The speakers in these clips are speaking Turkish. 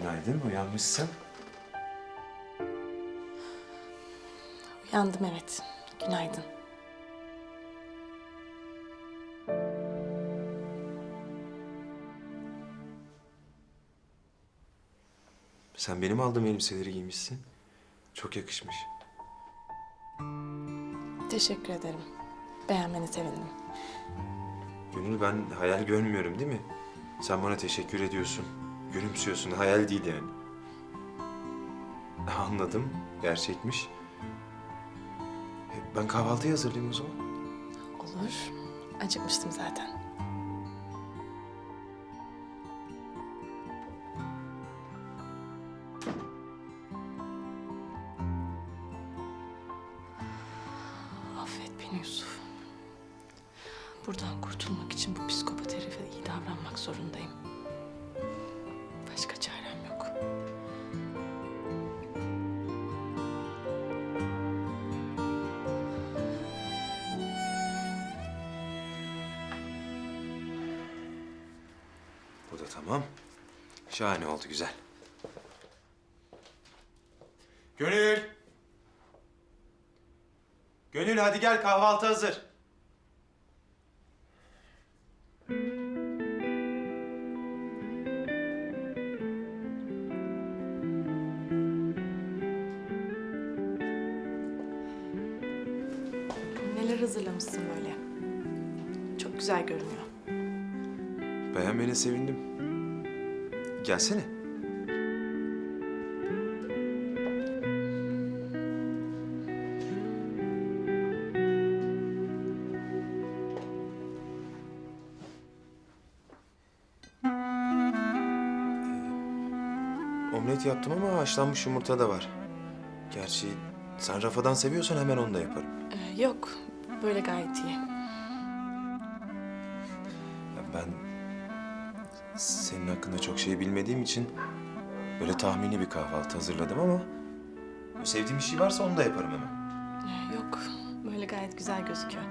Günaydın, uyanmışsın. Uyandım evet. Günaydın. Sen benim aldığım elbiseleri giymişsin. Çok yakışmış. Teşekkür ederim. Beğenmeni sevindim. Gönül ben hayal görmüyorum değil mi? Sen bana teşekkür ediyorsun. Gülümsüyorsun. Hayal değil yani. Anladım. Gerçekmiş. E, Ben kahvaltıyı hazırlayayım o zaman. Olur. Acıkmıştım zaten. Affet beni Yusuf. Buradan kurtulmak için bu psikopat herife iyi davranmak zorundayım. Tamam. Şahane oldu, güzel. Gönül! Gönül hadi gel kahvaltı hazır. Neler hazırlamışsın böyle? Çok güzel görünüyor. Beğenmene sevindim. Gelsene. Ee, Omlet yaptım ama haşlanmış yumurta da var. Gerçi sen rafadan seviyorsan hemen onu da yaparım. Ee, yok, böyle gayet iyi. Ya ben senin hakkında çok şey bilmediğim için böyle tahmini bir kahvaltı hazırladım ama sevdiğim bir şey varsa onu da yaparım hemen. Yok, böyle gayet güzel gözüküyor.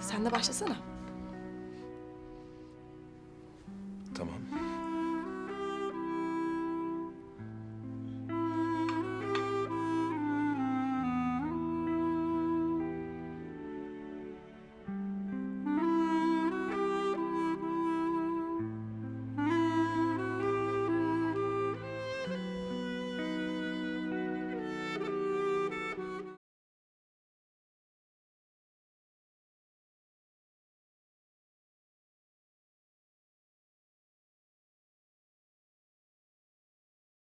Sen de başlasana. Tamam.